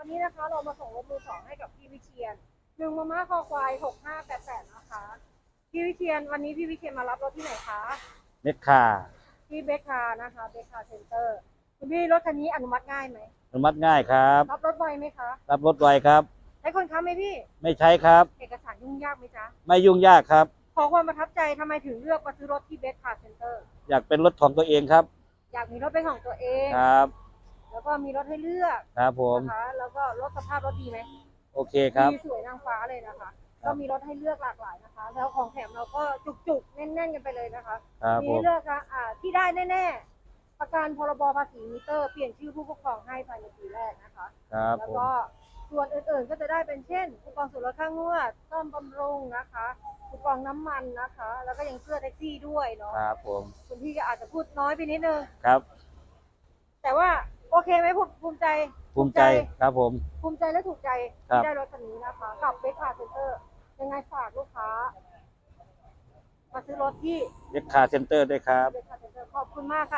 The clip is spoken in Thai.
วันนี้นะคะเรามาส่งรถมือสองให้กับพี่วิเชียนหนึ่งมาม่าคอควายหกห้าแปดแปดนะคะ พี่วิเชียนวันนี้พี่วิเชียนมารับรถที่ไหนคะเม็ดคาที่เบคคานะคะเบคคาเซ็นเตอร์คุณพี่รถคันนี้อนุมัติง่ายไหมอนุมัติง่ายครับ รับรถไวไหมคะ รับรถไวครับ ใช้คนค้ำไหมพี่ ไม่ใช้ครับ เอกสารยุ่งยากไหมจ๊ะ ไม่ยุ่งยากครับ ขอความประทับใจทำไมถึงเลือกมาซื้อรถที่เบคคาเซ็นเตอร์ อยากเป็นรถของตัวเองครับ อยากมีรถเป็นของตัวเอง ครับ แล้วก็มีรถให้เลือกครับผมนะคะแล้วก็รถสภาพรถดีไหมโอเคครับดีสวยนางฟ้าเลยนะคะครัก็บมีรถให้เลือกหลากหลายนะคะ แล้วของแถมเราก็จุกๆแน่นๆกันไปเลยนะคะครับมีผให้มเลือกนะอ่าที่ได้แน่ๆประกันพรบภาษีมิเตอร์เปลี่ยนชื่อผู้ปกครองให้ภายในปีแรกนะคะครับแล้วผมก็ส่วนอื่นๆก็จะได้เป็นเช่นคูปองส่วนลดค่างวดซ่อมบำรุงนะคะคูปองน้ำมันนะคะ แล้วก็ยังเสื้อแท็กซี่ด้วยเนาะครับผมคุณพี่ก็อาจจะพูดน้อยไปนิดนึงครับ แต่ว่า ใจภูมิใจครับผม ภูมิใจและถูกใจครัที่บได้รถคันนี้นะคะกับเบคคาเซ็นเตอร์ยังไงฝากลูกค้า มาซื้อรถที่เม็ดคาเซ็นเตอร์ด้วยครับ เบคคาเซ็นเตอร์ขอบคุณมากค่ะ